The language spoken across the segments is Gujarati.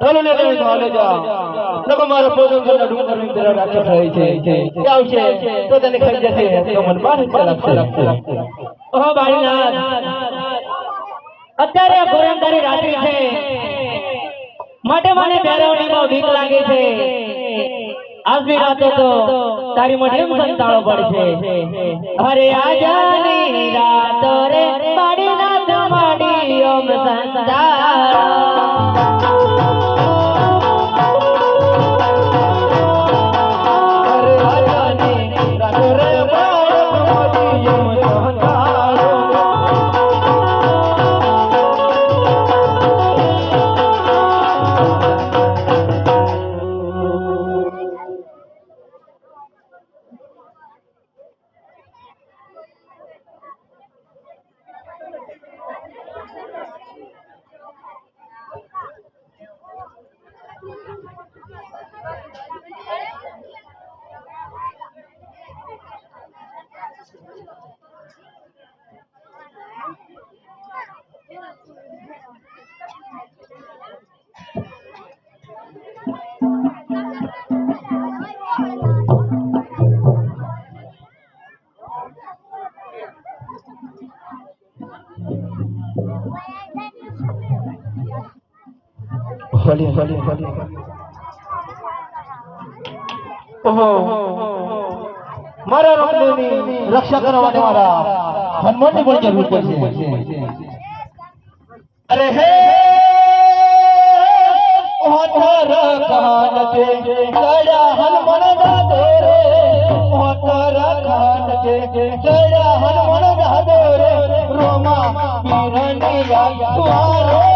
ચાલો ને તમે ચાલે છે. કે આવશે તો તને ખાઈ માટે મને બેરવણી બહુ બીક લાગે છે. આજની રાતે તો તારી એમ સંતાળો પડશે અરે આજાની રાતો રે ओम संसारा ભલે ભલે ભલે ઓહો મારા રમણીની રક્ષા કરવા માટે મારા હનુમાનની પણ જરૂર પડશે અરે હે ઓતર કાન તે કડા હનુમાન દાદો રે ઓતર કાન તે કડા હનુમાન દાદો રે રોમા પીરની યાદ વારે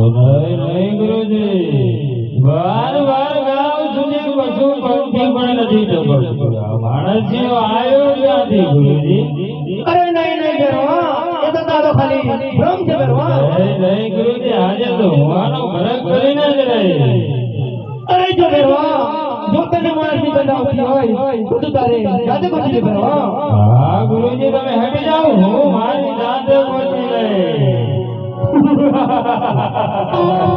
નહીં ગુરુજી. વાર વાર ગાવ સુધી પશુ પંખી પણ નથી ટપકતું આ માણસિયો આવ્યો ક્યાંથી ગુરુજી? અરે નહીં નહીં ભેરવા એ તો તારો ખાલી ભ્રમ છે ભેરવા નહીં ગુરુજી. આજે તો હું ફરક કરીને જ રહીશ અરે જો ભેરવા જો તને માણસની ગંધ હોય તો તારે જાતે ગોતી લે હા. ગુરુજી હું